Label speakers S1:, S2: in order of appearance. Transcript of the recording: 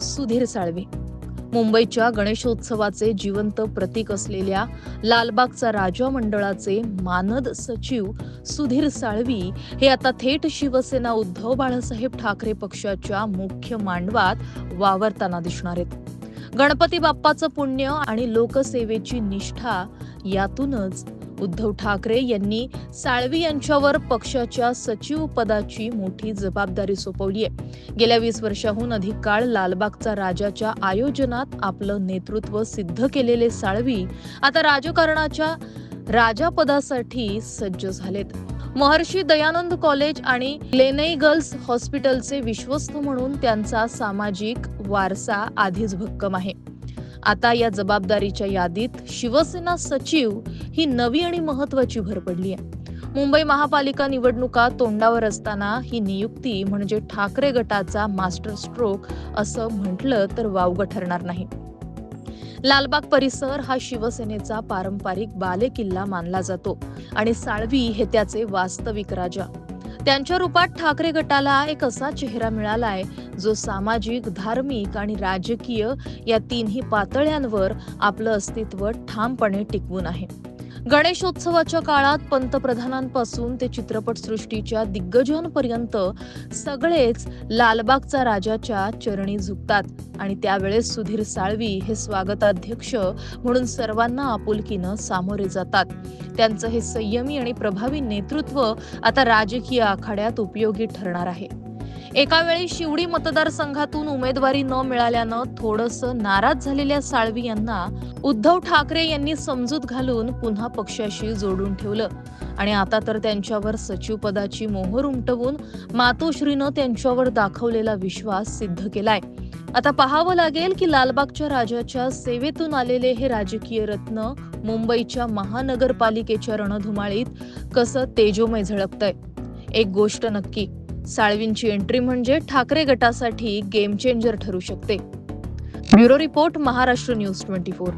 S1: सुधीर साळवी. मुंबईच्या गणेशोत्सवाचे जिवंत प्रतीक असलेल्या लालबागचा राजा मंडळाचे मानद सचिव सुधीर साळवी हे आता थेट शिवसेना उद्धव बाळासाहेब ठाकरे पक्षाच्या मुख्य मांडवात वावरताना दिसणार आहेत. गणपती बाप्पाचं पुण्य आणि लोकसेवेची निष्ठा यातूनच उद्धव ठाकरे यांनी साळवी यांच्यावर पक्षाच्या सचिव पदाची मोठी जबाबदारी सोपवली आहे. गेल्या वीस वर्षाहून अधिक काळ लालबागचा राजाच्या आयोजनात आपलं नेतृत्व सिद्ध केलेले साळवी आता राजकारणाच्या राजापदासाठी सज्ज झालेत. महर्षी दयानंद कॉलेज आणि लेनई गर्ल्स हॉस्पिटलचे विश्वस्त म्हणून त्यांचा सामाजिक वारसा आधीच भक्कम आहे. आता या जबाबदारीच्या यादीत शिवसेना सचिव ही नवी आणि महत्वाची भर पडली आहे मुंबई महापालिका निवडणुका तोंडावर असताना ही नियुक्ती म्हणजे ठाकरे गटाचा मास्टर स्ट्रोक असं म्हटलं तर वावगं ठरणार नाही. लालबाग परिसर हा शिवसेनेचा पारंपरिक बालेकिल्ला मानला जातो आणि साळवी हे त्याचे वास्तविक राजा. त्यांच्या रूपात ठाकरे गटाला एक असा चेहरा मिळालाय जो सामाजिक धार्मिक आणि राजकीय या तिन्ही पातळ्यांवर आपलं अस्तित्व ठामपणे टिकवून आहे. गणेशोत्सवाच्या काळात पंतप्रधानांपासून ते चित्रपटसृष्टीच्या दिग्गजांपर्यंत सगळेच लालबागचा राजाच्या चरणी झुकतात. आणि त्यावेळेस सुधीर साळवी हे स्वागताध्यक्ष म्हणून सर्वांना आपुलकीनं सामोरे जातात. त्यांचं हे संयमी आणि प्रभावी नेतृत्व आता राजकीय आखाड्यात उपयोगी ठरणार आहे. एकावेळी शिवडी मतदारसंघातून उमेदवारी न मिळाल्यानं थोडस नाराज झालेल्या साळवी यांना उद्धव ठाकरे यांनी समजूत घालून पुन्हा पक्षाशी जोडून ठेवलं. आणि आता तर त्यांच्यावर सचिव पदाची मोहर उमटवून मातोश्रीनं त्यांच्यावर दाखवलेला विश्वास सिद्ध केलाय. आता पाहावं लागेल की लालबागच्या राजाच्या सेवेतून आलेले हे राजकीय रत्न मुंबईच्या महानगरपालिकेच्या रणधुमाळीत कसं तेजोमय झळकतंय. एक गोष्ट नक्की साळवींची एंट्री म्हणजे ठाकरे गटासाठी गेम चेंजर ठरू शकते. Bureau report Maharashtra news twenty four.